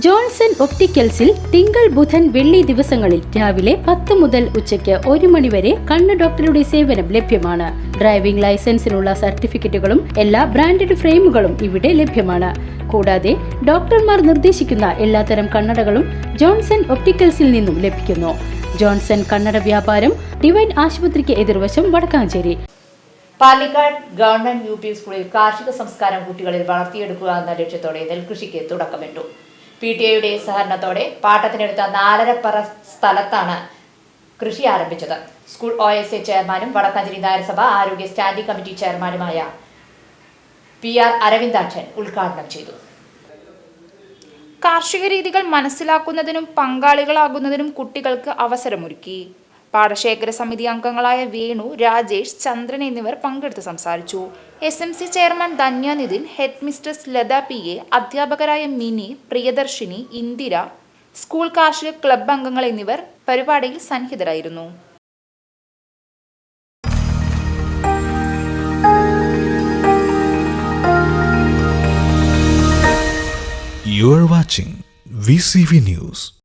Johnson ഒപ്റ്റിക്കൽസിൽ തിങ്കൾ ബുധൻ വെള്ളി ദിവസങ്ങളിൽ രാവിലെ പത്ത് മുതൽ ഉച്ചയ്ക്ക് ഒരു മണിവരെ കണ്ണ് ഡോക്ടറുടെ സേവനം ലഭ്യമാണ്. ഡ്രൈവിംഗ് ലൈസൻസിനുള്ള സർട്ടിഫിക്കറ്റുകളും എല്ലാ ബ്രാൻഡഡ് ഫ്രെയിമുകളും ഇവിടെ ലഭ്യമാണ്. കൂടാതെ ഡോക്ടർമാർ നിർദ്ദേശിക്കുന്ന എല്ലാത്തരം കണ്ണടകളും ജോൺസൺ ഒപ്റ്റിക്കൽസിൽ നിന്നും ലഭിക്കുന്നു. ജോൺസൺ കണ്ണട വ്യാപാരം ഡിവൈൻ ആശുപത്രിക്ക് എതിർവശം Vadakkanchery. Palakkad government U P സ്കൂളിൽ കാർഷിക സംസ്കാരം കുട്ടികളിൽ വളർത്തിയെടുക്കുക എന്ന ലക്ഷ്യത്തോടെ നെൽകൃഷിക്ക് തുടക്കമിട്ടു. പി ടി എയുടെ സഹകരണത്തോടെ പാട്ടത്തിനെടുത്ത നാലരപ്പറ സ്ഥലത്താണ് കൃഷി ആരംഭിച്ചത്. സ്കൂൾ ഒ എസ് എ ചെയർമാനും വടക്കാഞ്ചേരി നഗരസഭ ആരോഗ്യ സ്റ്റാൻഡിംഗ് കമ്മിറ്റി ചെയർമാനുമായ പി ആർ അരവിന്ദാക്ഷൻ ഉദ്ഘാടനം ചെയ്തു. കാർഷിക രീതികൾ മനസ്സിലാക്കുന്നതിനും പങ്കാളികളാകുന്നതിനും കുട്ടികൾക്ക് അവസരമൊരുക്കി. പാടശേഖര സമിതി അംഗങ്ങളായ വേണു രാജേഷ് ചന്ദ്രൻ എന്നിവർ പങ്കെടുത്ത് സംസാരിച്ചു S M C chairman Dhanyanidhin head mistress Latha P A അധ്യാപകരായ മിനി പ്രിയദർശിനി ഇന്ദിര സ്കൂൾ കാർഷിക ക്ലബ് അംഗങ്ങൾ എന്നിവർ പരിപാടിയിൽ സന്നിഹിതരായിരുന്നു You are watching VCV News.